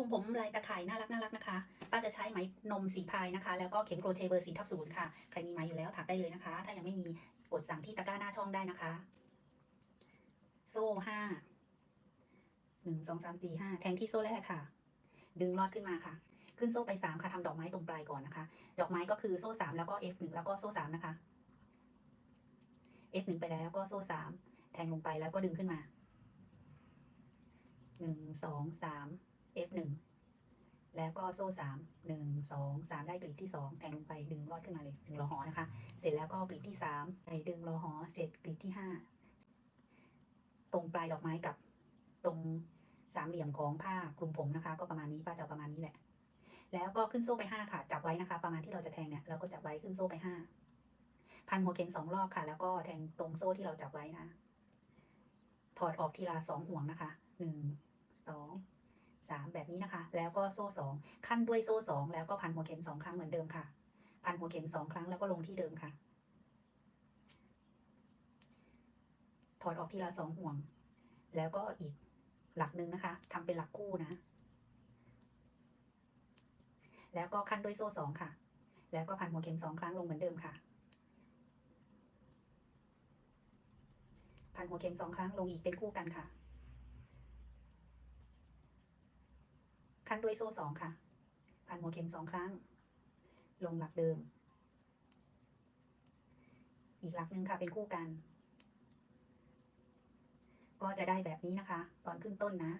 ลุมผมลายตะข่ายน่ารักน่ารักนะคะป้าจะใช้ไหมนมสีพายนะคะ แล้วก็เข็มโครเชต์เบอร์สีทับศูนย์ค่ะ ใครมีไหมอยู่แล้วถักได้เลยนะคะ ถ้ายังไม่มีกดสั่งที่ตะกร้าหน้าช่องได้นะคะ โซ่ห้าหนึ่งสองสามสี่ห้าแทงที่โซ่แรกค่ะ ดึงลอดขึ้นมาค่ะ ขึ้นโซ่ไปสามค่ะทำดอกไม้ตรงปลายก่อนนะคะ ดอกไม้ก็คือโซ่สามแล้วก็ F หนึ่งแล้วก็โซ่สามนะคะ F หนึ่งไปแล้วก็โซ่สามแทงลงไปแล้วก็ดึงขึ้นมาหนึ่งสองสาม F หนึ่งแล้วก็โซ่สามหนึ่งสองสามได้กลีบที่สองแทงไปดึงลอดขึ้นมาเลยดึงรอหอนะคะ เสร็จแล้วก็กลีบที่สามไปดึงรอหอ เสร็จกลีบที่ห้าตรงปลายดอกไม้กับตรงสามเหลี่ยมของผ้าคลุมผมนะคะ ก็ประมาณนี้ป้าจะประมาณนี้แหละ แล้วก็ขึ้นโซ่ไปห้าค่ะ จับไว้นะคะ ประมาณที่เราจะแทงเนี่ยเราก็จับไว้ขึ้นโซ่ไปห้าพันหัวเข็มสองรอบค่ะ แล้วก็แทงตรงโซ่ที่เราจับไว้นะ ถอดออกทีละสองห่วงนะคะหนึ่ง สามแบบนี้นะคะ แล้วก็โซ่สองขั้นด้วยโซ่สองแล้วก็พันหัวเข็มสองครั้งเหมือนเดิมค่ะ พันหัวเข็มสองครั้งแล้วก็ลงที่เดิมค่ะ ถอดออกทีละสองห่วง แล้วก็อีกหลักหนึ่งนะคะทำเป็นหลักคู่นะ แล้วก็ขั้นด้วยโซ่สองค่ะ แล้วก็พันหัวเข็มสองครั้งลงเหมือนเดิมค่ะพันหัวเข็มสองครั้งลงอีกเป็นคู่กันค่ะ ขั้นด้วยโซ่สองค่ะ พันหัวเข็มสองครั้ง ลงหลักเดิม อีกหลักหนึ่งค่ะเป็นคู่กัน ก็จะได้แบบนี้นะคะ ตอนขึ้นต้นนะ